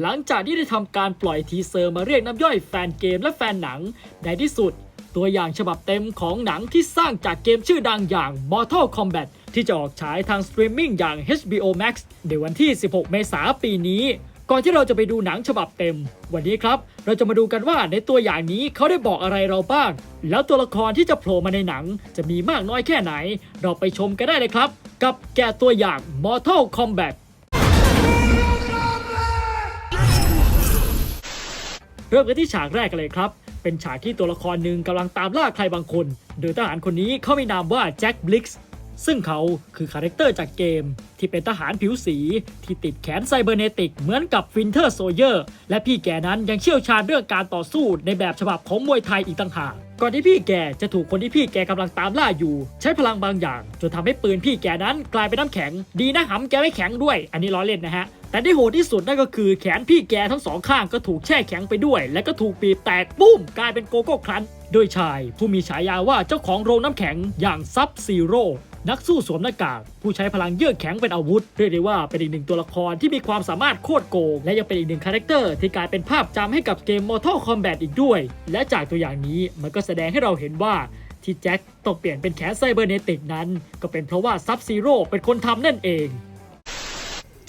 หลังจากที่ได้ทำการปล่อยทีเซอร์มาเรียกน้ำย่อยแฟนเกมและแฟนหนัง ในที่สุด ตัวอย่างฉบับเต็มของหนังที่สร้างจากเกมชื่อดังอย่าง Mortal Kombat ที่จะออกฉายทางสตรีมมิ่งอย่าง HBO Max ในวันที่ 16 เมษายนปีนี้ ก่อนที่เราจะไปดูหนังฉบับเต็ม วันนี้ครับ เราจะมาดูกันว่าในตัวอย่างนี้เขาได้บอกอะไรเราบ้าง แล้วตัวละครที่จะโผล่มาในหนังจะมีมากน้อยแค่ไหน เราไปชมกันได้เลยครับ กับแกะตัวอย่าง Mortal Kombat เริ่มกันที่ฉากแรกกันเลยครับ เป็นฉากที่ตัวละครหนึ่งกำลังตามล่าใครบางคน โดยทหารคนนี้เขามีนามว่าแจ็คบลิกส์ซึ่งเขาคือคาแรคเตอร์จากเกม ที่เป็นทหารผิวสี ที่ติดแขนไซเบอร์เนติกเหมือนกับฟินเทอร์โซเยอร์ และพี่แกนั้นยังเชี่ยวชาญเรื่องการต่อสู้ในแบบฉบับของมวยไทยอีกต่างหากก่อนที่พี่แกจะถูกคนที่พี่แกกำลังตามล่าอยู่ ใช้พลังบางอย่างจนทำให้ปืนพี่แกนั้นกลายเป็นน้ำแข็ง ดีนะหำแกไม่แข็งด้วย อันนี้ล้อเล่นนะฮะ แต่ที่โหดที่สุดนั่นก็คือแขนพี่แกทั้งสองข้างก็ถูกแช่แข็งไปด้วย และก็ถูกบีบแตกปุ้มกลายเป็นโกโก้ครันช์โดยชาย ผู้มีฉายาว่าเจ้าของโรงน้ำแข็งอย่างซับซีโร่นักสู้สวมหน้ากาก ผู้ใช้พลังเยือกแข็งเป็นอาวุธ เรียกได้ว่าเป็นอีกหนึ่งตัวละครที่มีความสามารถโคตรโกง และยังเป็นอีกหนึ่งคาแรคเตอร์ที่กลายเป็นภาพจำให้กับเกม Mortal Kombat อีกด้วย และจากตัวอย่างนี้มันก็แสดงให้เราเห็นว่าที่แจ็คต้องเปลี่ยนเป็นแขนไซเบอร์เนติกนั้น ก็เป็นเพราะว่าซับซีโร่เป็นคนทำนั่นเอง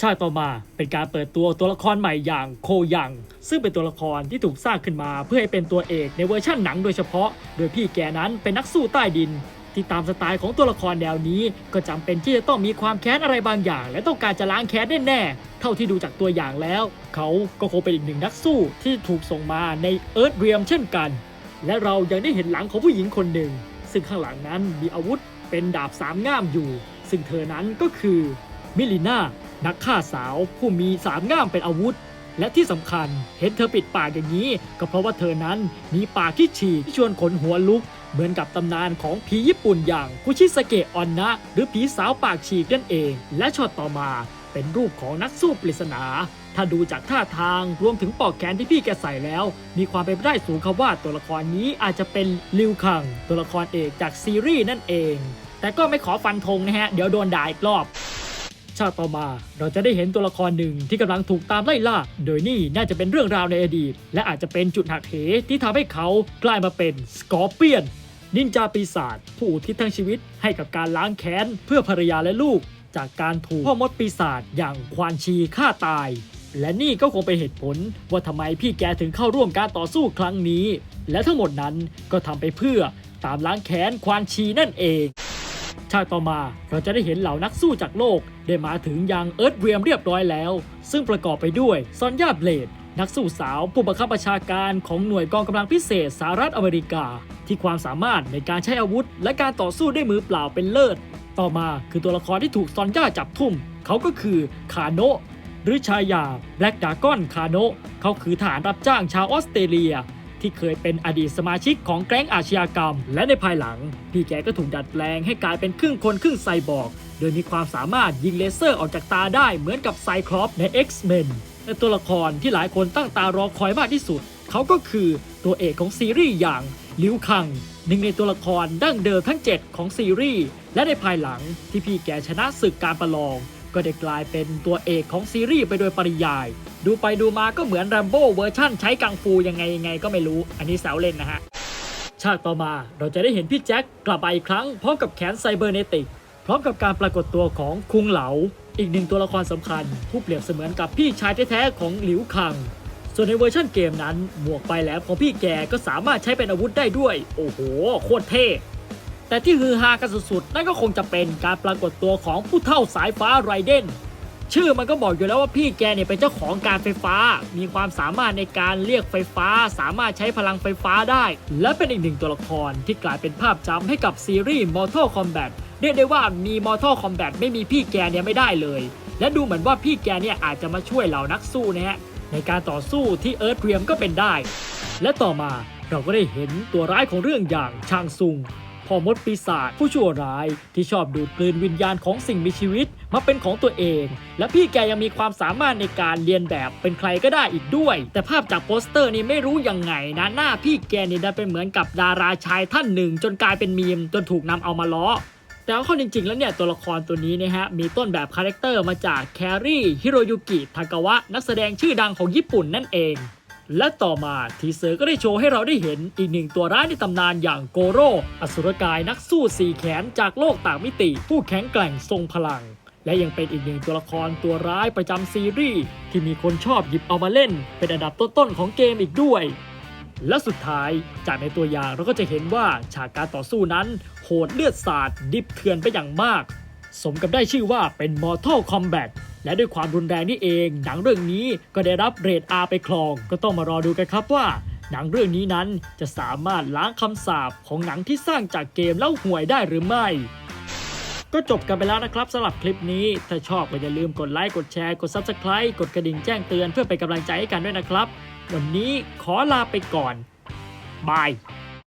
ชาติต่อมาเป็นการเปิดตัวตัวละครใหม่อย่างโคยัง ซึ่งเป็นตัวละครที่ถูกสร้างขึ้นมาเพื่อให้เป็นตัวเอกในเวอร์ชั่นหนังโดยเฉพาะ โดยพี่แกนั้นเป็นนักสู้ใต้ดิน ที่ตามสไตล์ของตัวละครแนวนี้ ก็จำเป็นที่จะต้องมีความแค้นอะไรบางอย่าง และต้องการจะล้างแค้นแน่ๆเท่าที่ดูจากตัวอย่างแล้ว เขาก็คงเป็นอีกหนึ่งนักสู้ที่ถูกส่งมาในเอิร์ธเรียมเช่นกัน และเรายังได้เห็นหลังของผู้หญิงคนหนึ่ง ซึ่งข้างหลังนั้นมีอาวุธเป็นดาบสามง่ามอยู่ ซึ่งเธอนั้นก็คือมิลิน่า นักฆ่าสาวผู้มีสามง่ามเป็นอาวุธ และที่สำคัญเห็นเธอปิดปากอย่างนี้ ก็เพราะว่าเธอนั้นมีปากที่ฉีกที่ชวนขนหัวลุก เหมือนกับตำนานของผีญี่ปุ่นอย่างคุชิสเกะออนนะ หรือผีสาวปากฉีกนั่นเอง และช็อตต่อมาเป็นรูปของนักสู้ปริศนา ถ้าดูจากท่าทางรวมถึงปอกแขนที่พี่แกใส่แล้ว มีความเป็นไปได้สูงครับว่าตัวละครนี้อาจจะเป็นลิวคัง ตัวละครเอกจากซีรีส์นั่นเอง แต่ก็ไม่ขอฟันธงนะฮะ เดี๋ยวโดนด่าอีกรอบ ชาติต่อมา เราจะได้เห็นตัวละครหนึ่งที่กำลังถูกตามไล่ล่า โดยนี่น่าจะเป็นเรื่องราวในอดีต และอาจจะเป็นจุดหักเหที่ทำให้เขากลายมาเป็นสกอร์เปียน นินจาปีศาจผู้อุทิศทั้งชีวิตให้กับการล้างแค้นเพื่อภรรยาและลูก จากการถูกพ่อมดปีศาจอย่างควานชีฆ่าตายและนี่ก็คงเป็นเหตุผลว่าทำไมพี่แกถึงเข้าร่วมการต่อสู้ครั้งนี้ และทั้งหมดนั้นก็ทำไปเพื่อตามล้างแค้นควานชีนั่นเอง ชาติต่อมาเราจะได้เห็นเหล่านักสู้จากโลก ได้มาถึงยังเอิร์ธเรียมเรียบร้อยแล้ว ซึ่งประกอบไปด้วยซอนยาเบลดนักสู้สาวผู้บังคับบัญชาการของหน่วยกองกำลังพิเศษสหรัฐอเมริกา ที่ความสามารถในการใช้อาวุธ และการต่อสู้ด้วยมือเปล่าเป็นเลิศ ต่อมาคือตัวละครที่ถูกซอนย่าจับทุ่ม เขาก็คือคาโนะหรือชายาแบล็กดากอนคาโนะเขาคือทหารรับจ้างชาวออสเตรเลีย ที่เคยเป็นอดีตสมาชิกของแก๊งอาชญากรรม และในภายหลัง พี่แกก็ถูกดัดแปลงให้กลายเป็นครึ่งคนครึ่งไซบอร์กโดยมีความสามารถยิงเลเซอร์ออกจากตาได้เหมือนกับไซคลอปใน X-Men และตัวละครที่หลายคนตั้งตารอคอยมากที่สุด เขาก็คือตัวเอกของซีรีส์อย่างลิวคังหนึ่งในตัวละครดั้งเดิมทั้ง 7 ของซีรีส์และในภายหลังที่พี่แกชนะศึกการประลอง ก็ได้กลายเป็นตัวเอกของซีรีส์ไปโดยปริยาย ดูไปดูมาก็เหมือนแรมโบ้เวอร์ชั่นใช้กังฟูยังไงยังไงก็ไม่รู้ อันนี้แซวเล่นนะฮะ ฉากต่อมาเราจะได้เห็นพี่แจ็คกลับมาอีกครั้ง พร้อมกับแขนไซเบอร์เนติก พร้อมกับการปรากฏตัวของคุงเหลา อีกหนึ่งตัวละครสำคัญ ผู้เปรียบเสมือนกับพี่ชายแท้ๆของหลิวคัง ส่วนในเวอร์ชันเกมนั้น หมวกไปแหลมของพี่แกก็สามารถใช้เป็นอาวุธได้ด้วย โอ้โหโคตรเท่แต่ที่ฮือฮากันสุดๆนั่นก็คงจะเป็นการปรากฏตัวของผู้เท่าสายฟ้าไรเดน ชื่อมันก็บอกอยู่แล้วว่าพี่แกเนี่ยเป็นเจ้าของการไฟฟ้า มีความสามารถในการเรียกไฟฟ้า สามารถใช้พลังไฟฟ้าได้ และเป็นอีกหนึ่งตัวละครที่กลายเป็นภาพจำให้กับซีรีส์ Mortal Kombat เรียกได้ว่ามี Mortal Kombat ไม่มีพี่แกเนี่ยไม่ได้เลย และดูเหมือนว่าพี่แกเนี่ยอาจจะมาช่วยเหล่านักสู้นะฮะในการต่อสู้ที่เอิร์ธเรียมก็เป็นได้ และต่อมาเราก็ได้เห็นตัวร้ายของเรื่องอย่างชางซุง พ่อมดปีศาจผู้ชั่วร้าย ที่ชอบดูดกลืนวิญญาณของสิ่งมีชีวิตมาเป็นของตัวเอง และพี่แกยังมีความสามารถในการเรียนแบบเป็นใครก็ได้อีกด้วย แต่ภาพจากโปสเตอร์นี่ไม่รู้ยังไงนะหน้าพี่แกนี่ดันเป็นเหมือนกับดาราชายท่านหนึ่ง จนกลายเป็นมีมจนถูกนำเอามาล้อแต่ว่าข้อจริง ๆ แล้วเนี่ย ตัวละครตัวนี้นะฮะ มีต้นแบบคาแรคเตอร์มาจากแครี่ฮิโรยุกิทากาวะ นักแสดงชื่อดังของญี่ปุ่นนั่นเอง และต่อมาทีเซอร์ก็ได้โชว์ให้เราได้เห็นอีกหนึ่งตัวร้ายในตำนานอย่างโกโรอสุรกายนักสู้สี่แขนจากโลกต่างมิติ ผู้แข็งแกร่งทรงพลัง และยังเป็นอีกหนึ่งตัวละครตัวร้ายประจำซีรีส์ที่มีคนชอบหยิบเอามาเล่น เป็นอันดับต้นๆของเกมอีกด้วย และสุดท้ายจากในตัวอย่างเราก็จะเห็นว่าฉากการต่อสู้นั้นโหดเลือดสาดดิบเถื่อนไปอย่างมาก สมกับได้ชื่อว่าเป็น Mortal Kombat และด้วยความรุนแรงนี่เอง หนังเรื่องนี้ก็ได้รับเรท R ไปครอง ก็ต้องมารอดูกันครับว่า หนังเรื่องนี้นั้นจะสามารถล้างคำสาปของหนังที่สร้างจากเกมแล้วห่วยได้หรือไม่ ก็จบกันไปแล้วนะครับสำหรับคลิปนี้ ถ้าชอบก็อย่าลืมกดไลค์กดแชร์กด Subscribe กดกระดิ่งแจ้งเตือนเพื่อเป็นกำลังใจให้กันด้วยนะครับ วันนี้ขอลาไปก่อนบาย